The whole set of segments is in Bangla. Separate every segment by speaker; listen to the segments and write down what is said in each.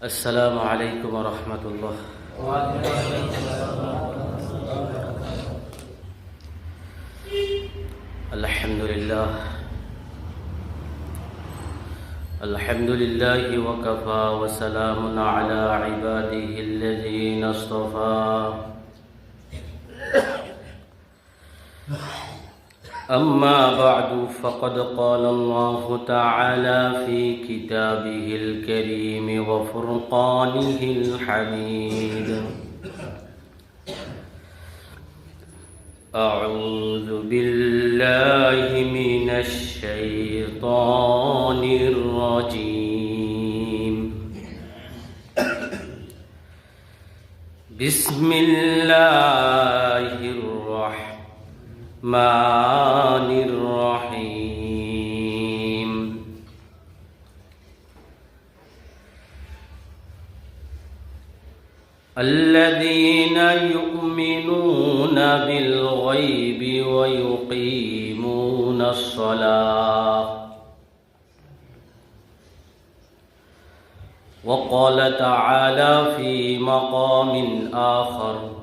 Speaker 1: السلام عليكم ورحمة الله. الحمد لله. الحمد لله وكفى وسلام على عباده الذين اصطفى. أما بعد فقد قال الله تعالى في كتابه الكريم وفرقانه الحميد. أعوذ بالله من الشيطان الرجيم. بسم الله الرحمن الرحيم. الذين يؤمنون بالغيب ويقيمون الصلاة. وقال تعالى في مقام آخر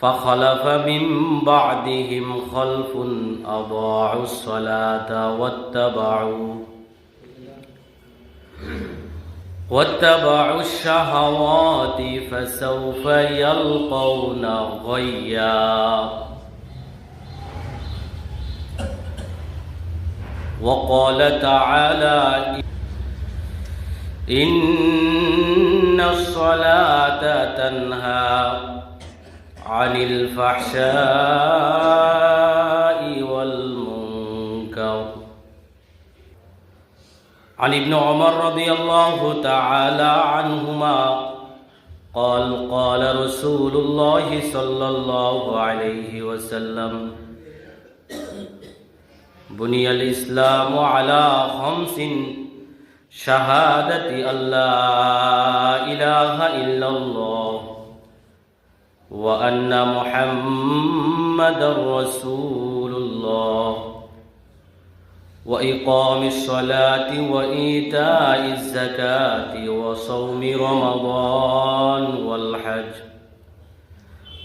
Speaker 1: فخلف من بعدهم خلف أضاعوا الصلاة واتبعوا واتبعوا الشهوات فسوف يلقون غيا. وقال تعالى إن الصلاة تنهى. عن الفحشاء والمنكر عن ابن عمر رضي الله تعالى عنهما قال قال رسول الله صلى الله عليه وسلم بني الإسلام على خمس شهادة أن لا إله إلا الله وأن محمد رسول الله وإقام الصلاة وإيتاء الزكاة وصوم رمضان والحج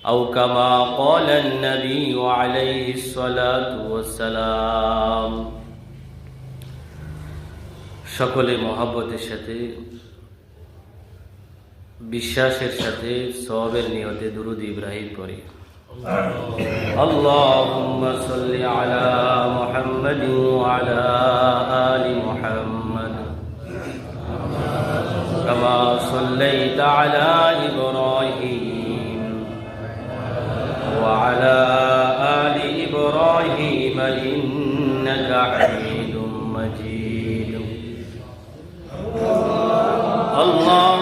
Speaker 1: أو كما قال النبي عليه الصلاة والسلام সকলে মহাব্বতের সাথে বিশ্বাসের সাথে সবের নিয়তে দুরুদ ইব্রাহিম করি اللهم صل على محمد وعلى آل محمد كما صليت على إبراهيم وعلى آل إبراهيم إنك حميد مجيد اللهم بارك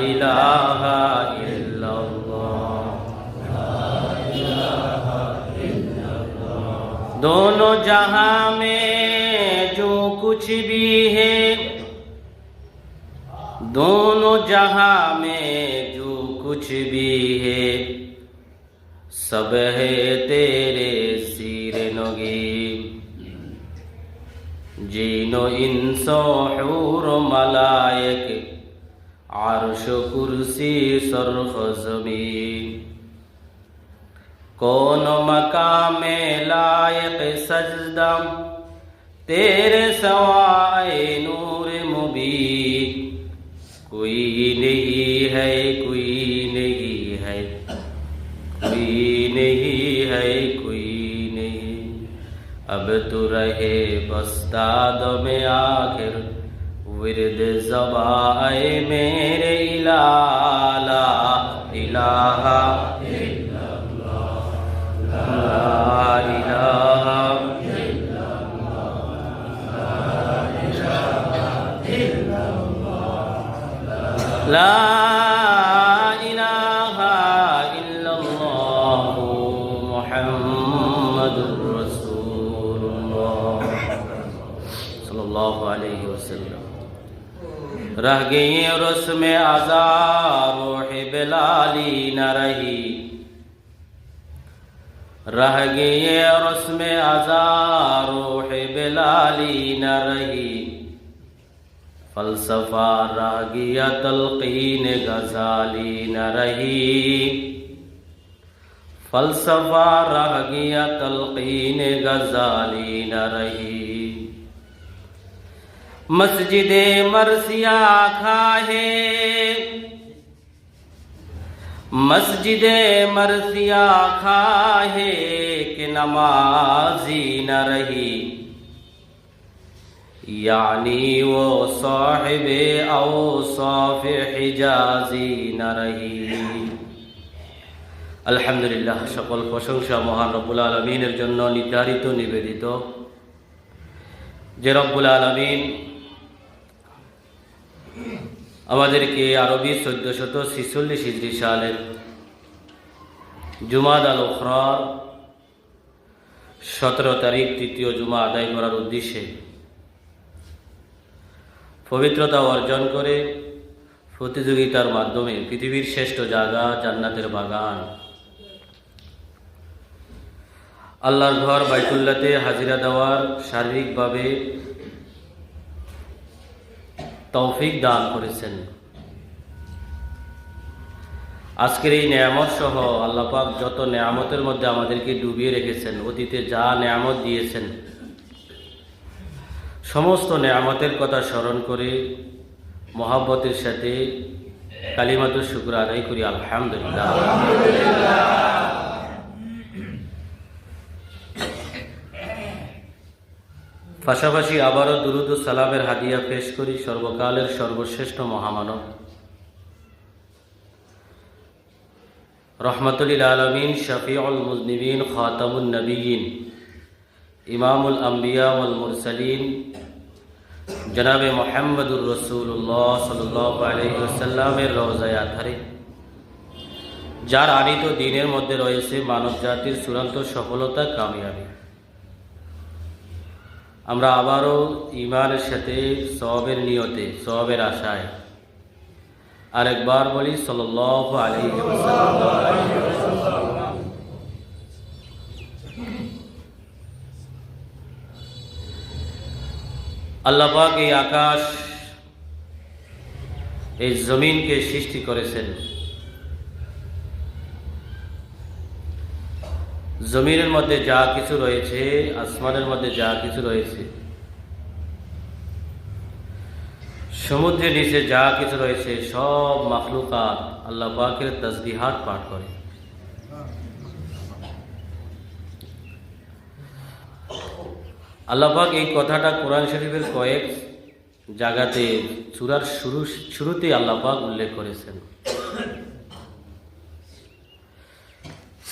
Speaker 1: إله إلا اللہ دونوں جہاں میں جو کچھ بھی ہے، دونوں جہاں میں جو کچھ بھی ہے، سب ہے تیرے سیر نگی جینو انسو حور ملائک۔ عرش کرسی سرخ زمین۔ کون مقام لائق سجدم تیرے سوائے نور مبین۔ کوئی نہیں ہے، کوئی نہیں ہے۔ کوئی نہیں ہے، کوئی نہیں۔ اب تو رہے بستاد میں آخر۔ ورد زبائے میرے الہ لا الہ الا لا إله الا الله لا الا محمد رسول الله صلى الله عليه وسلم رہ گئی اور اس میں آزار روح بلالی نہ رہی۔ رہ گئی اور اس میں آزار روح بلالی نہ رہی۔ فلسفہ رہ گیا تلقین، غزالی نہ رہی۔ فلسفہ رہ گیا تلقین، غزالی نہ رہی۔ मस्जिद मरसिया खाहे मस्जिद मरसिया खाहे कि नमाजी न रही यानी वो साहिब औसाफ हिजाजी न रही আলহামদুলিল্লাহ সকল প্রশংসা মহান রব্বুল আলমিনের জন্য নির্ধারিত নিবেদিত যে রব্বুল আলমিন আমাদেরকে আরবি চোদ্দশত ছিচল্লিশ হিজড়ি সালের জুমাদ আল ওখরার সতেরো তারিখ তৃতীয় জুমা আদায় করার উদ্দেশ্যে পবিত্রতা অর্জন করে প্রতিযোগিতার মাধ্যমে পৃথিবীর শ্রেষ্ঠ জায়গা জান্নাতের বাগান। আল্লাহর ঘর বাইতুল্লাতে হাজিরা দেওয়ার শারীরিকভাবে তৌফিক দান করেছেন। আজকের এই নেয়ামত সহ আল্লাপাক যত নেয়ামতের মধ্যে আমাদেরকে ডুবিয়ে রেখেছেন, অতীতে যা নেয়ামত দিয়েছেন, সমস্ত নেয়ামতের কথা স্মরণ করে মহাব্বতের সাথে কালিমাতুর শুক্র আদায় করি। আলহামদুলিল্লাহ। পাশাপাশি আবারও দুরুদ সালামের হাদিয়া পেশ করি সর্বকালের সর্বশ্রেষ্ঠ মহামানব। রহমতুল্লিল আলমিন, শফিউল মুজনিবিন খাতামুল নবীন ইমামুল আম্বিয়া ওয়াল মুরসালিন, জনাবে মোহাম্মদুর রসুল্লাহ সাল্লামের রোজায় আধারে। যার আনিত দিনের মধ্যে রয়েছে মানব জাতির চূড়ান্ত সফলতা কামিয়াবি। আমরা আবারও ইমানের সাথে সবের নিয়তে সবের আশায়। আরেকবার বলি সাল্লাহ আলী আল্লাপাক এই আকাশ, এই জমিনকে সৃষ্টি করেছেন। জমিনের মধ্যে যা কিছু রয়েছে, আসমানের মধ্যে যা কিছু রয়েছে, সমুদ্রের নিচে যা কিছু রয়েছে, সব মাখলুকাত আল্লাহ পাকের তসবিহাত পাঠ করে। আল্লাপাক এই কথাটা কোরআন শরীফের কয়েক জায়গাতে চূড়ার শুরু শুরুতে আল্লাপাক উল্লেখ করেছেন।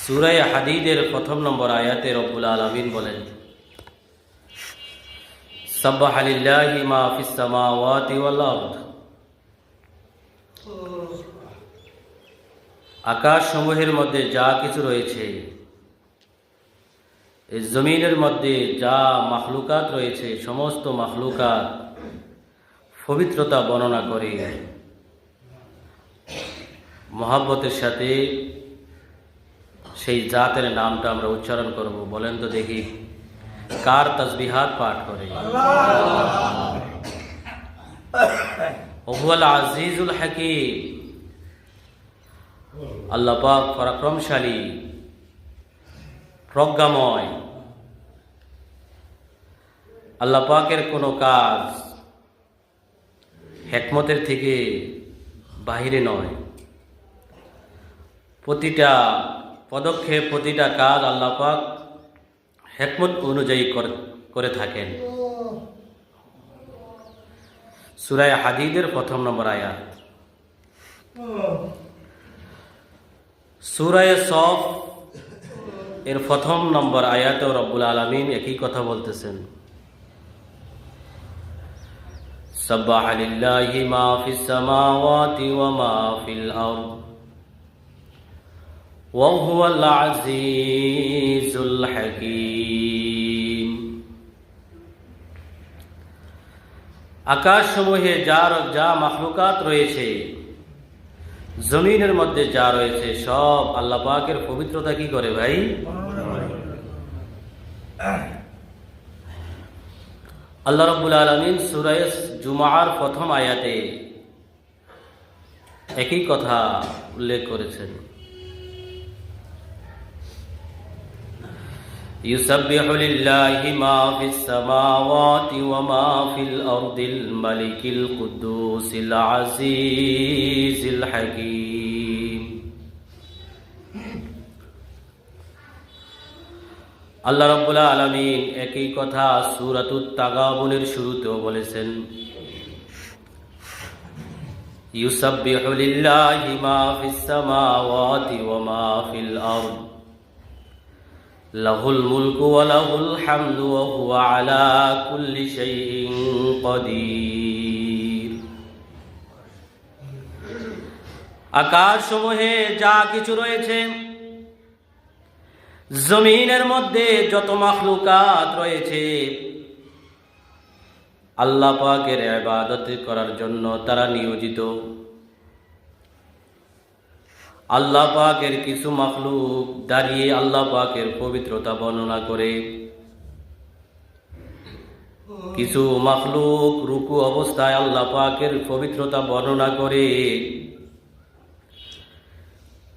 Speaker 1: সুরাই হাদিদের প্রথম নম্বর আয়াতে রব্বুল আলমিন বলেন আকাশ সমূহের মধ্যে যা কিছু রয়েছে জমিনের মধ্যে যা মাখলুকাত রয়েছে, সমস্ত মাখলুকাত পবিত্রতা বর্ণনা করে। মহাব্বতের সাথে সেই জাতের নামটা আমরা উচ্চারণ করব। বলেন তো দেখি কার তসবিহাত পাঠ করে? ওহুয়াল আজিজুল হাকিম। আল্লাহ পাক পরাক্রমশালী প্রজ্ঞাময়। আল্লাহ পাকের কোনো কাজ হেকমতের থেকে বাহিরে নয়। প্রতিটা পদক্ষেপ প্রতিটা কাজ আল্লাপাক হেকমত অনুযায়ী করে থাকেন। সুরায় হাদিদের প্রথম নম্বর আয়াত। সুরায় সফ এর প্রথম নম্বর আয়াতে রব্বুল আলমিন একই কথা বলতেছেন। সব্বাহ লিল্লাহি মা ফিস সামাওয়াতি ওয়া মা ফিল আরদ। وهو العزيز الحكيم আকাশসমূহে যার যা মাখলুকাত রয়েছে জমিনের মধ্যে যা রয়েছে সব আল্লাহ পাকের পবিত্রতা কি করে ভাই আল্লাহ রব্বুল আলমিন সুরায় জুমার প্রথম আয়াতে একই কথা উল্লেখ করেছেন يسبح لله ما في السماوات وما في الأرض الملك القدوس العزيز الحكيم আল্লাহ রব্বুল আলমিন একই কথা সুরাতুত তাগাবুনের শুরুতেও বলেছেন ইউসাব্বিহু লিল্লাহি মা ফিস সামাওয়াতি ওয়া মা ফিল আরদ মুলকু ওয়া লাহুল হামদু ওয়া হুয়া আলা কুল্লি শাইইন কাদির। আকাশসমূহে যা কিছু রয়েছে, জমিনের মধ্যে যত মাখলুকাত রয়েছে, আল্লাহ পাকের ইবাদত করার জন্য তারা নিয়োজিত। আল্লাহ পাকের কিছু মাখলুক দাঁড়িয়ে আল্লাহ পাকের পবিত্রতা বর্ণনা করে। কিছু মাখলুক রুকু অবস্থায় আল্লাহ পাকের পবিত্রতা বর্ণনা করে।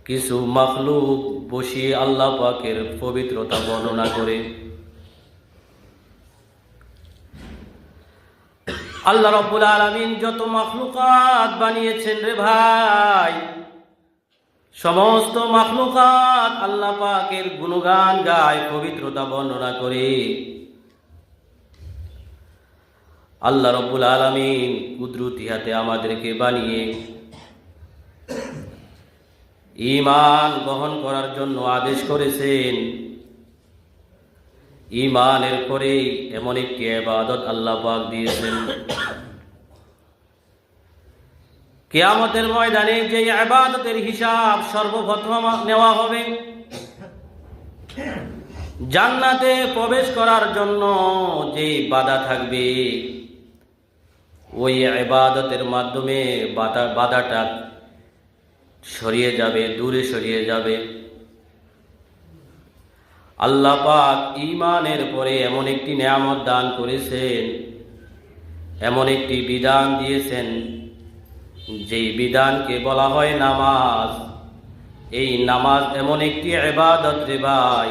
Speaker 1: কিছু মাখলুক বসিয়ে আল্লাহ পাকের পবিত্রতা বর্ণনা করে। আল্লাহ রব্বুল আলমিন যত মাখলুকাত বানিয়েছেন রে ভাই সমস্ত মাখলুকাত আল্লাহ পাকের গুণগান গায়, পবিত্রতা বর্ণনা করে। আল্লাহ রব্বুল আলমিন কুদরতি হাতে আমাদেরকে বানিয়ে ইমান গ্রহণ করার জন্য আদেশ করেছেন। ইমানের পরে এমন একটি আবাদত আল্লাহ পাক দিয়েছেন। কেয়ামতের ময়দানে যে আবাদতের হিসাব সর্বপ্রথম নেওয়া হবে, জান্নাতে প্রবেশ করার জন্য যে বাধা থাকবে, ওই আবাদতের মাধ্যমে বাধা, বাধাটা সরিয়ে যাবে, দূরে সরিয়ে যাবে। আল্লাহ পাক ইমানের পরে এমন একটি নিয়ামত দান করেছেন, এমন একটি বিধান দিয়েছেন যেই বিধানকে বলা হয় নামাজ, এই নামাজ এমন একটি এবাদত রে ভাই।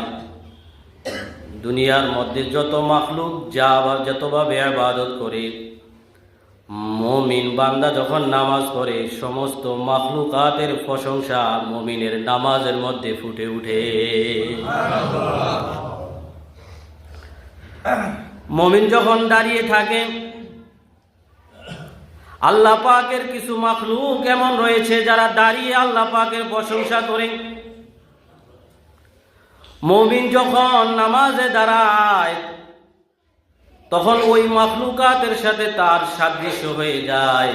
Speaker 1: দুনিয়ার মধ্যে যত মাখলুক, যা যতভাবে আবাদত করে, মমিন বান্দা যখন নামাজ পড়ে, সমস্ত মাখলুকাতের প্রশংসা মমিনের নামাজের মধ্যে ফুটে উঠে। মমিন যখন দাঁড়িয়ে থাকে আল্লাহ পাকের কিছু মাখলুক এমন রয়েছে যারা দাঁড়িয়ে আল্লাহ পাকের প্রশংসা করে। মমিন যখন নামাজে দাঁড়ায়, তখন ওই মাখলুকাতের সাথে তার সাদৃশ্য হয়ে যায়।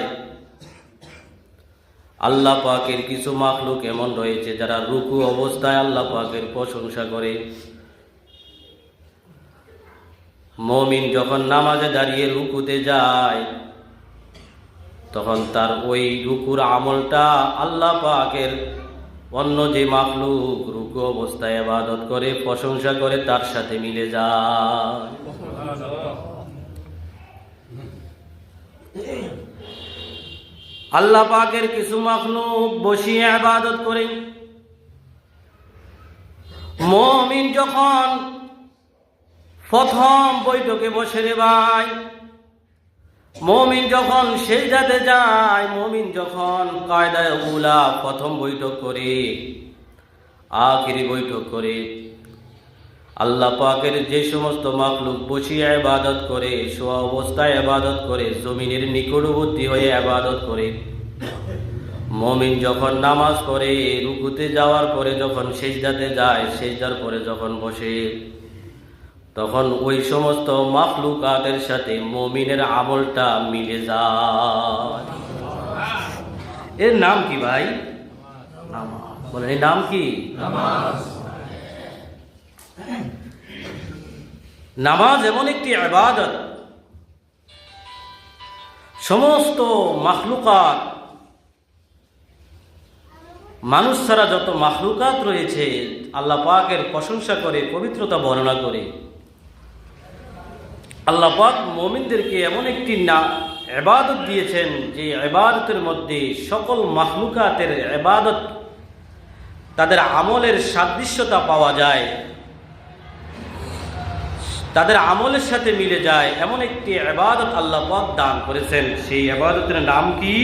Speaker 1: আল্লাহ পাকের কিছু মাখলুক এমন রয়েছে যারা রুকু অবস্থায় আল্লাহ পাকের প্রশংসা করে। মমিন যখন নামাজে দাঁড়িয়ে রুকুতে যায় তখন তার ওই রুকুর আমলটা আল্লাহ পাকের অন্য যে মাখলুক রুকু অবস্থায় আবাদত করে, প্রশংসা করে, তার সাথে মিলে যায়। আল্লাহ পাকের কিছু মাখলুক বসিয়ে আবাদত করে। মমিন যখন প্রথম বৈঠকে বসে রে ভাই মমিন যখন সেই যাতে যায়, মমিন যখন কায়দায় উলা প্রথম বৈঠক করে, আখিরি বৈঠক করে, আল্লাহ পাকের যে সমস্ত মাকলুক বসিয়ে আবাদত করে, শোয়া অবস্থায় আবাদত করে, জমিনের নিকটবর্তী হয়ে আবাদত করে, মমিন যখন নামাজ পড়ে, রুকুতে যাওয়ার পরে যখন সেজদাতে যায় সেজদার পরে যখন বসে তখন ওই সমস্ত মাখলুকাতের সাথে মমিনের আমলটা মিলে যায়। এর নাম কি ভাই? বলেন, এর নাম কি? নামাজ এমন একটি আবাদত সমস্ত মাখলুকাত, মানুষ ছাড়া যত মাখলুকাত রয়েছে, আল্লাহ পাকের প্রশংসা করে, পবিত্রতা বর্ণনা করে আল্লাহ পাক মমিনদেরকে এমন একটি না এবাদত দিয়েছেন যে এবাদতের মধ্যে সকল মাখলুকাতের এবাদত তাদের আমলের সাদৃশ্যতা পাওয়া যায়, তাদের আমলের সাথে মিলে যায়, এমন একটি এবাদত আল্লাহ দান করেছেন। সেই এবাদতের নাম কি?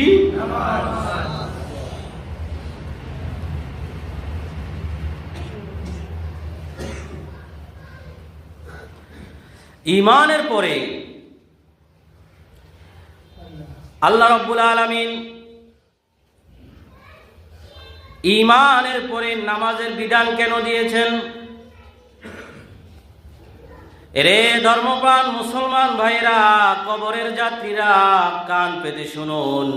Speaker 1: ইমানের পরে আল্লাহ রব্বুল আলমিন ইমানের পরে নামাজের বিধান কেন দিয়েছেন? রে ধর্মপ্রাণ মুসলমান ভাইরা কবরের যাত্রীরা, কান পেতে শুনুন।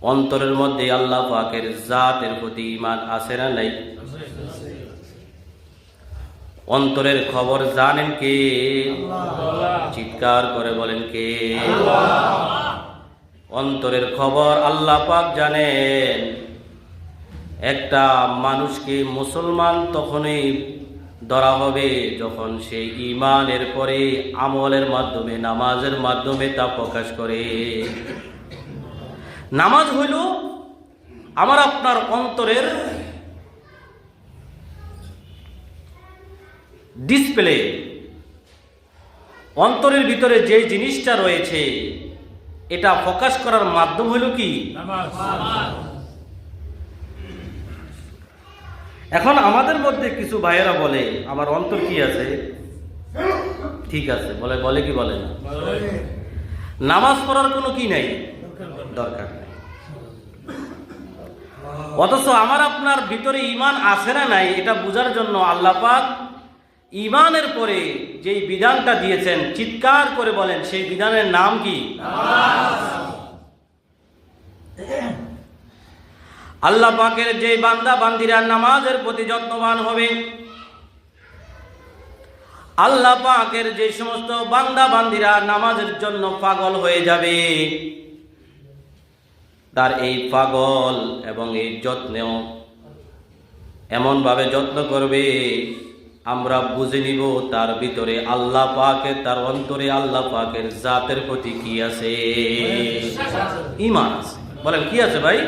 Speaker 1: অন্তরের মধ্যে আল্লাহ পাকের জাতের প্রতি ইমান আছে না নাই? অন্তরের খবর জানেন কে? চিৎকার করে বলেন কে? অন্তরের খবর আল্লাহ পাক জানেন। একটা মানুষকে মুসলমান তখনই ধরা হবে যখন সে ইমানের পরে আমলের মাধ্যমে, নামাজের মাধ্যমে তা প্রকাশ করে। নামাজ হইল, আমার আপনার অন্তরের ডিসপ্লে অন্তরের ভিতরে যে জিনিসটা রয়েছে, এটা প্রকাশ করার মাধ্যম হইল কি? এখন আমাদের মধ্যে কিছু ভাইয়েরা বলে, আমার অন্তর কি আছে? ঠিক আছে, বলে বলে কি বলে না? নামাজ পড়ার কোনো কি নাই? দরকার নাই। অথচ আমার আপনার ভিতরে ইমান আছে না নাই, এটা বোঝার জন্য আল্লাহ পাক ইমানের পরে যেই বিধানটা দিয়েছেন, চিৎকার করে বলেন, সেই বিধানের নাম কি? আল্লাহ পাকের যে বান্দা, বান্দিরা নামাজের প্রতি যত্নবান হবে। আল্লাহ পাকের যে সমস্ত বান্দা, বান্দিরা নামাজের জন্য পাগল হয়ে যাবে। তার এই পাগল এবং এই যত্নেও এমনভাবে যত্ন করবে আমরা বুঝে নিব তার ভিতরে আল্লাহ পাকের তার অন্তরে আল্লাহ পাকের জাতের প্রতি কি আছে? ইমান আছে। বলেন কি আছে ভাই?